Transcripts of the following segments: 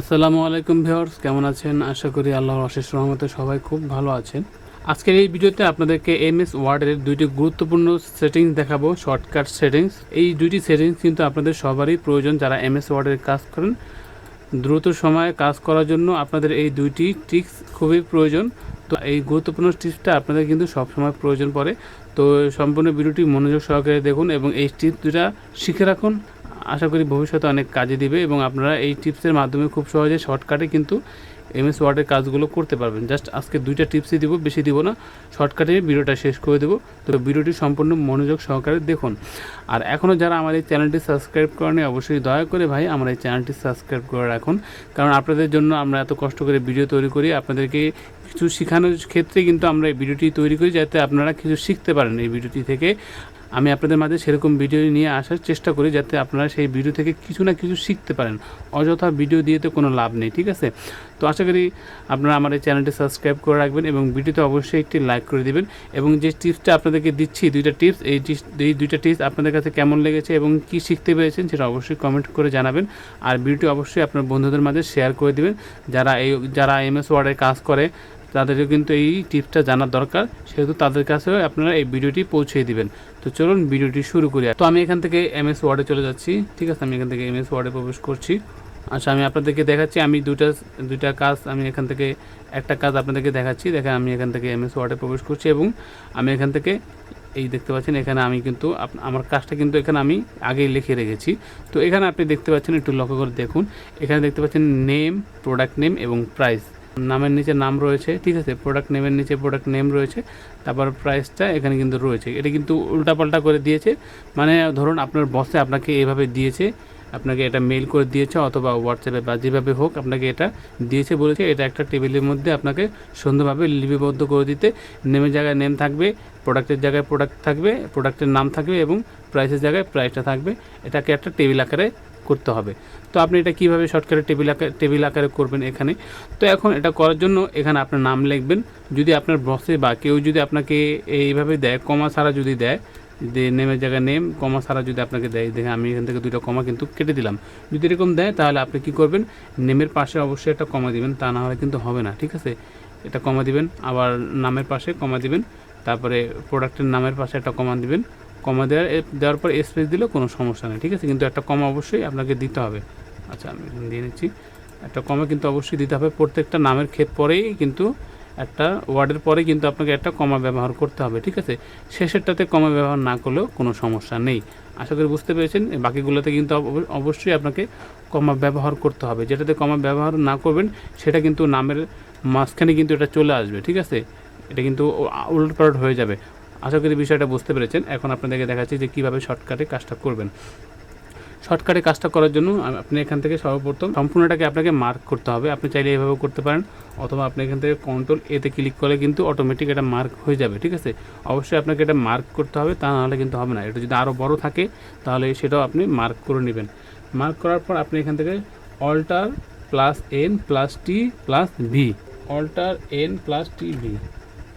আসসালামু আলাইকুম ভিউয়ার্স, কেমন আছেন? আশা করি আল্লাহর অশেষ রহমতে সবাই খুব ভালো আছেন। আজকের এই ভিডিওতে আপনাদেরকে এম এস ওয়ার্ডের দুইটি গুরুত্বপূর্ণ সেটিংস দেখাবো, শর্টকাট সেটিংস। এই দুইটি সেটিংস কিন্তু আপনাদের সবারই প্রয়োজন যারা এম এস ওয়ার্ডের কাজ করেন। দ্রুত সময়ে কাজ করার জন্য আপনাদের এই দুইটি ট্রিক্স খুবই প্রয়োজন। তো এই গুরুত্বপূর্ণ টিপসটা আপনাদের কিন্তু সবসময় প্রয়োজন পড়ে। তো সম্পূর্ণ ভিডিওটি মনোযোগ সহকারে দেখুন এবং এই টিপস দুটা শিখে রাখুন। আশা করি ভবিষ্যতে অনেক কাজে দিবে এবং আপনারা এই টিপসের মাধ্যমে খুব সহজে শর্টকাটে কিন্তু এমএস ওয়ার্ডের কাজগুলো করতে পারবেন। জাস্ট আজকে দুইটা টিপসই দিব, বেশি দিব না। শর্টকাটে ভিডিওটা শেষ করে দেবো। তো ভিডিওটি সম্পূর্ণ মনোযোগ সহকারে দেখুন। আর এখনও যারা আমার এই চ্যানেলটি সাবস্ক্রাইব করেনি অবশ্যই দয়া করে ভাই আমার এই চ্যানেলটি সাবস্ক্রাইব করে রাখুন। কারণ আপনাদের জন্য আমরা এত কষ্ট করে ভিডিও তৈরি করি, আপনাদেরকে কিছু শেখানোর ক্ষেত্রে কিন্তু আমরা এই ভিডিওটি তৈরি করি যাতে আপনারা কিছু শিখতে পারেন এই ভিডিওটি থেকে। আমি আপনাদের মাঝে সেরকম ভিডিও নিয়ে আসার চেষ্টা করি যাতে আপনারা সেই ভিডিও থেকে কিছু না কিছু শিখতে পারেন। অযথা ভিডিও দিয়ে তো কোনো লাভ নেই, ঠিক আছে? তো আশা করি আপনারা আমার এই চ্যানেলটি সাবস্ক্রাইব করে রাখবেন এবং ভিডিওতে অবশ্যই একটি লাইক করে দিবেন এবং যে টিপসটা আপনাদেরকে দিচ্ছি, দুইটা টিপস এই এই দুইটা টিপস আপনাদের কাছে কেমন লেগেছে এবং কি শিখতে পেরেছেন সেটা অবশ্যই কমেন্ট করে জানাবেন। আর ভিডিওটি অবশ্যই আপনার বন্ধুদের মাঝে শেয়ার করে দেবেন। যারা এই, যারা এমএস ওয়ার্ডের কাজ করে তাদেরও কিন্তু এই টিপসটা জানার দরকার। সেহেতু তাদের কাছেও আপনারা এই ভিডিওটি পৌঁছে দিবেন। তো চলুন ভিডিওটি শুরু করি। তো আমি এখান থেকে এম এস ওয়ার্ডে চলে যাচ্ছি। ঠিক আছে, আমি এখান থেকে এম এস ওয়ার্ডে প্রবেশ করছি। আচ্ছা আমি আপনাদেরকে দেখাচ্ছি। আমি দুটা দুইটা কাজ, আমি এখান থেকে একটা কাজ আপনাদেরকে দেখাচ্ছি। দেখেন, আমি এখান থেকে এম এস ওয়ার্ডে প্রবেশ করছি এবং আমি এখান থেকে, এই দেখতে পাচ্ছেন, এখানে আমি কিন্তু আমার কাজটা কিন্তু এখানে আমি আগেই লিখে রেখেছি। তো এখানে আপনি দেখতে পাচ্ছেন, একটু লক্ষ্য করে দেখুন। এখানে দেখতে পাচ্ছেন, নেম, প্রোডাক্ট নেম এবং প্রাইস। নামের নিচে নাম রয়েছে, ঠিক আছে? প্রোডাক্ট নেমের নিচে প্রোডাক্ট নেম রয়েছে, তারপর প্রাইসটা এখানে কিন্তু রয়েছে। এটা কিন্তু উল্টাপাল্টা করে দিয়েছে। মানে ধরুন আপনার বসে আপনাকে এভাবে দিয়েছে, আপনাকে এটা মেল করে দিয়েছে, অথবা হোয়াটসঅ্যাপে বা যেভাবে হোক আপনাকে এটা দিয়েছে, বলেছে, এটা একটা টেবিলের মধ্যে আপনাকে সুন্দরভাবে লিপিবদ্ধ করে দিতে। নেমের জায়গায় নেম থাকবে প্রোডাক্টের জায়গায় প্রোডাক্ট থাকবে প্রোডাক্টের নাম থাকবে এবং প্রাইসের জায়গায় প্রাইসটা থাকবে। এটাকে একটা টেবিল আকারে করতে হবে। তো আপনি এটা কীভাবে শর্টকাটে টেবিল আকার টেবিল আকারে করবেন এখানে? তো এখন এটা করার জন্য এখানে আপনার নাম লিখবেন। যদি আপনার বসে বা কেউ যদি আপনাকে এইভাবে দেয় কমা ছাড়া যদি দেয়, যে নেমের জায়গায় নেম কমা ছাড়া যদি আপনাকে দেয় দেখে আমি এখান থেকে দুইটা কমা কিন্তু কেটে দিলাম। যদি এরকম দেয়, তাহলে আপনি কি করবেন? নেমের পাশে অবশ্যই একটা কমা দিবেন, তা না হলে কিন্তু হবে না, ঠিক আছে? এটা কমা দিবেন, আবার নামের পাশে কমা দিবেন, তারপরে প্রোডাক্টের নামের পাশে একটা কমা দিবেন। কমা দেওয়ার দেওয়ার পর স্পেস দিলেও কোনো সমস্যা নেই, ঠিক আছে? কিন্তু একটা কমা অবশ্যই আপনাকে দিতে হবে। আচ্ছা আমি দিয়ে নিচ্ছি। একটা কমা কিন্তু অবশ্যই দিতে হবে। প্রত্যেকটা নামের ক্ষেত পরেই কিন্তু একটা, ওয়ার্ডের পরে কিন্তু আপনাকে একটা কমা ব্যবহার করতে হবে, ঠিক আছে? শেষেরটাতে কমা ব্যবহার না করলেও কোনো সমস্যা নেই। আশা করি বুঝতে পেরেছেন। বাকিগুলোতে কিন্তু অব- অবশ্যই আপনাকে কমা ব্যবহার করতে হবে। যেটাতে কমা ব্যবহার না করবেন, সেটা কিন্তু নামের মাঝখানে কিন্তু এটা চলে আসবে, ঠিক আছে? এটা কিন্তু উল্টপালট হয়ে যাবে। আশা করি বিষয়টা বুঝতে পেরেছেন। এখন আপনাদেরকে দেখাচ্ছি যে কীভাবে শর্টকাটে কাজটা করবেন। শর্টকাটে কাজটা করার জন্য আপনি এখান থেকে সর্বপ্রথম সম্পূর্ণটাকে আপনাকে মার্ক করতে হবে। আপনি চাইলে এভাবে করতে পারেন, অথবা আপনি এখান থেকে কন্ট্রোল এতে ক্লিক করলে কিন্তু অটোমেটিক এটা মার্ক হয়ে যাবে, ঠিক আছে? অবশ্যই আপনাকে এটা মার্ক করতে হবে, তা নাহলে কিন্তু হবে না। এটা যদি আরও বড় থাকে, তাহলে সেটাও আপনি মার্ক করে নেবেন। মার্ক করার পর আপনি এখান থেকে alt plus N plus T plus V alt N plus T V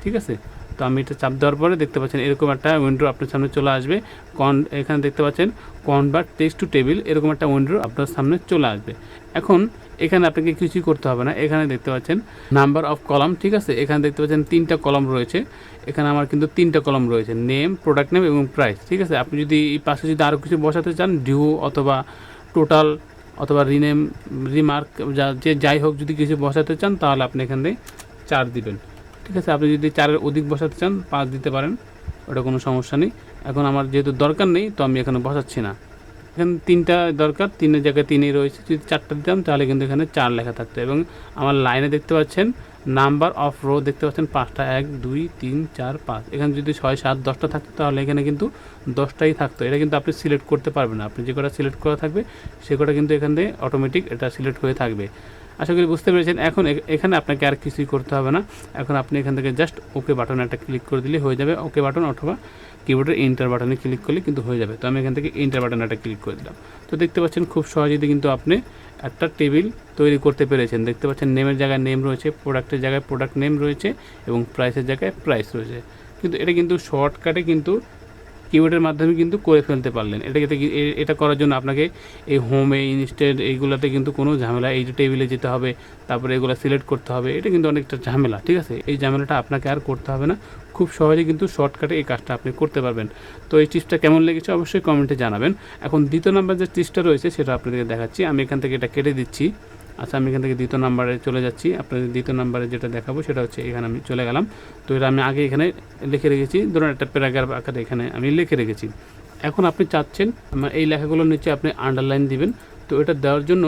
ঠিক আছে? তো আমি এটা চাপ দেওয়ার পরে দেখতে পাচ্ছেন এরকম একটা উইন্ডো আপনার সামনে চলে আসবে। কন এখানে দেখতে পাচ্ছেন কনভার্ট টেক্সট টু টেবিল এরকম একটা উইন্ডো আপনার সামনে চলে আসবে। এখন এখানে আপনাকে কিছুই করতে হবে না। এখানে দেখতে পাচ্ছেন নাম্বার অফ কলাম ঠিক আছে? এখানে দেখতে পাচ্ছেন তিনটা কলাম রয়েছে। এখানে আমার কিন্তু তিনটা কলাম রয়েছে নেম প্রোডাক্ট নেম এবং প্রাইস ঠিক আছে? আপনি যদি পাশে যদি আরও কিছু বসাতে চান ডিউ অথবা টোটাল অথবা রিনেম রিমার্ক যা, যে যাই হোক যদি কিছু বসাতে চান, তাহলে আপনি এখানে চার দিবেন। ঠিক আছে, আপনি যদি চারের অধিক বসাতে চান, পাঁচ দিতে পারেন, ওটা কোনো সমস্যা নেই। এখন আমার যেহেতু দরকার নেই, তো আমি এখানে বসাচ্ছি না। এখানে তিনটা দরকার, তিনের জায়গায় তিনই রয়েছে। যদি চারটা দিতাম তাহলে কিন্তু এখানে চার লেখা থাকতো। এবং আমার লাইনে দেখতে পাচ্ছেন, নাম্বার অফ রো দেখতে পাচ্ছেন, পাঁচটা, এক, দুই, তিন, চার, পাঁচ। এখানে যদি ছয়, সাত, দশটা থাকতো তাহলে এখানে কিন্তু দশটাই থাকতো। এটা কিন্তু আপনি সিলেক্ট করতে পারবেন আপনি যে কটা সিলেক্ট করা থাকবে, সে কটা কিন্তু এখান থেকে অটোমেটিক এটা সিলেক্ট হয়ে থাকবে। আশা করি বুঝতে পেরেছেন। এখন এখানে আপনাকে আর কিছুই করতে হবে না। এখন আপনি এখান থেকে জাস্ট ওকে বাটন একটা ক্লিক করে দিলে হয়ে যাবে। ওকে বাটন অথবা কিবোর্ডের ইন্টার বাটনে ক্লিক করলে কিন্তু হয়ে যাবে। তো আমি এখান থেকে ইন্টার বাটন একটা ক্লিক করে দিলাম। তো দেখতে পাচ্ছেন খুব সহজেই কিন্তু আপনি একটা টেবিল তৈরি করতে পেরেছেন। দেখতে পাচ্ছেন নেমের জায়গায় নেম রয়েছে প্রোডাক্টের জায়গায় প্রোডাক্ট নেম রয়েছে এবং প্রাইসের জায়গায় প্রাইস রয়েছে। কিন্তু এটা কিন্তু শর্টকাটে কিন্তু কিবোর্ডের মাধ্যমে কিন্তু করে ফেলতে পারলেন। এটা এটা করার জন্য আপনাকে এই হোমে ইনস্টেড এইগুলোতে কিন্তু কোনো ঝামেলা, এই যে টেবিলে যেতে হবে, তারপরে এগুলো সিলেক্ট করতে হবে, এটা কিন্তু অনেকটা ঝামেলা, ঠিক আছে? এই ঝামেলাটা আপনাকে আর করতে হবে না। খুব সহজে কিন্তু শর্টকাটে এই কাজটা আপনি করতে পারবেন। তো এই টিপসটা কেমন লেগেছে অবশ্যই কমেন্টে জানাবেন। এখন দ্বিতীয় নাম্বার যে টিপসটা রয়েছে, সেটা আপনাদেরকে দেখাচ্ছি। আমি এখান থেকে এটা কেটে দিচ্ছি। আচ্ছা আমি এখান থেকে দ্বিতীয় নাম্বারে চলে যাচ্ছি। আপনাদের দ্বিতীয় নাম্বারে যেটা দেখাবো সেটা হচ্ছে এখানে আমি চলে গেলাম। তো এটা আমি আগে এখানে লিখে রেখেছি। ধরুন একটা প্যারাগ্রাফ আকারে এখানে আমি লিখে রেখেছি। এখন আপনি চাচ্ছেন, আমার এই লেখাগুলোর নিচে আপনি আন্ডারলাইন দিবেন। তো এটা দেওয়ার জন্য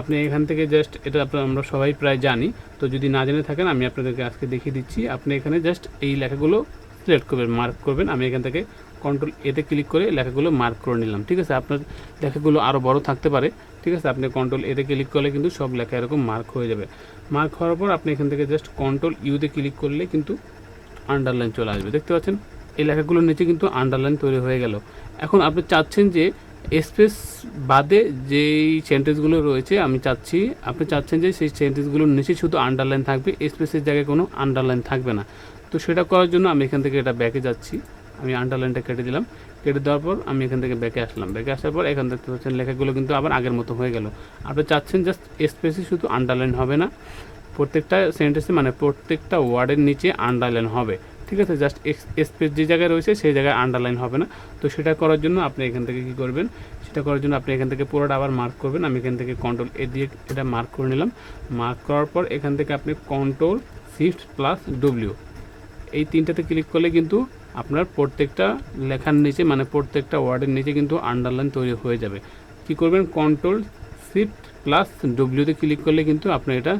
আপনি এখান থেকে জাস্ট এটা আপনার আমরা সবাই প্রায় জানি। তো যদি না জেনে থাকেন, আমি আপনাদেরকে আজকে দেখিয়ে দিচ্ছি। আপনি এখানে জাস্ট এই লেখাগুলো সিলেক্ট করবেন মার্ক করবেন। আমি এখান থেকে কন্ট্রোল এতে ক্লিক করে লেখাগুলো মার্ক করে নিলাম। ঠিক আছে? আপনার লেখাগুলো আরও বড় থাকতে পারে। ঠিক আছে? আপনি কন্ট্রোল এতে ক্লিক করলে কিন্তু সব লেখা এরকম মার্ক হয়ে যাবে। মার্ক হওয়ার পর আপনি এখান থেকে জাস্ট কন্ট্রোল ইউতে ক্লিক করলে কিন্তু আন্ডারলাইন চলে আসবে। দেখতে পাচ্ছেন? এই লেখাগুলোর নিচে কিন্তু আন্ডারলাইন তৈরি হয়ে গেল। এখন আপনি চাচ্ছেন যে স্পেস বাদে যেই সেন্টেন্সগুলো রয়েছে, আমি চাচ্ছি, আপনি চাচ্ছেন যে সেই সেন্টেন্সগুলোর নিচে শুধু আন্ডারলাইন থাকবে স্পেসের জায়গায় কোনো আন্ডারলাইন থাকবে না। তো সেটা করার জন্য আমি এখান থেকে এটা ব্যাকে যাচ্ছি। আমি আন্ডারলাইনটা কেটে দিলাম। কেটে দেওয়ার পর আমি এখান থেকে ব্যাকে আসলাম। ব্যাকে আসার পর এখান থেকে হচ্ছেন লেখাগুলো কিন্তু আবার আগের মতো হয়ে গেল। আপনি চাচ্ছেন জাস্ট স্পেসে শুধু আন্ডারলাইন হবে না, প্রত্যেকটা সেন্টেন্সে মানে প্রত্যেকটা ওয়ার্ডের নিচে আন্ডারলাইন হবে। ঠিক আছে? জাস্ট স্পেস যে জায়গায় রয়েছে সেই জায়গায় আন্ডারলাইন হবে না। তো সেটা করার জন্য আপনি এখান থেকে কী করবেন? সেটা করার জন্য আপনি এখান থেকে পুরোটা আবার মার্ক করবেন। আমি এখান থেকে কন্ট্রোল এ দিয়ে এটা মার্ক করে নিলাম। মার্ক করার পর এখান থেকে আপনি কন্ট্রোল শিফট প্লাস ডব্লিউ এই তিনটাতে ক্লিক করলে কিন্তু আপনার প্রত্যেকটা লেখার নিচে মানে প্রত্যেকটা ওয়ার্ডের নিচে কিন্তু আন্ডারলাইন তৈরি হয়ে যাবে। কি করবেন? কন্ট্রোল শিফট প্লাস ডব্লিউতে ক্লিক করলে কিন্তু আপনার এটা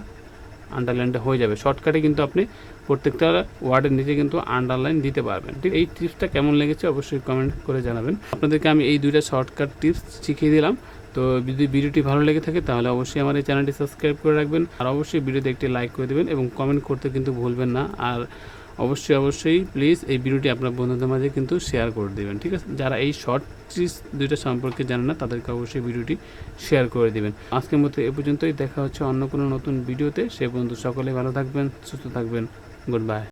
আন্ডারলাইনটা হয়ে যাবে। শর্টকাটে কিন্তু আপনি প্রত্যেকটা ওয়ার্ডের নিচে কিন্তু আন্ডারলাইন দিতে পারবেন। ঠিক এই টিপসটা কেমন লেগেছে অবশ্যই কমেন্ট করে জানাবেন। আপনাদেরকে আমি এই দুইটা শর্টকাট টিপস শিখিয়ে দিলাম। তো যদি ভিডিওটি ভালো লেগে থাকে তাহলে অবশ্যই আমার এই চ্যানেলটি সাবস্ক্রাইব করে রাখবেন। আর অবশ্যই ভিডিওতে একটি লাইক করে দেবেন এবং কমেন্ট করতে কিন্তু ভুলবেন না। আর অবশ্যই অবশ্যই। প্লিজ এই ভিডিওটি আপনার বন্ধুদের মাঝে কিন্তু শেয়ার করে দেবেন, ঠিক আছে? যারা এই শর্ট ট্রিস দুইটা সম্পর্কে জানেন না, তাদেরকে অবশ্যই ভিডিওটি শেয়ার করে দেবেন। আজকের মতো এ পর্যন্তই। দেখা হচ্ছে অন্য কোনো নতুন ভিডিওতে। সে বন্ধু সকলে ভালো থাকবেন, সুস্থ থাকবেন। Good bye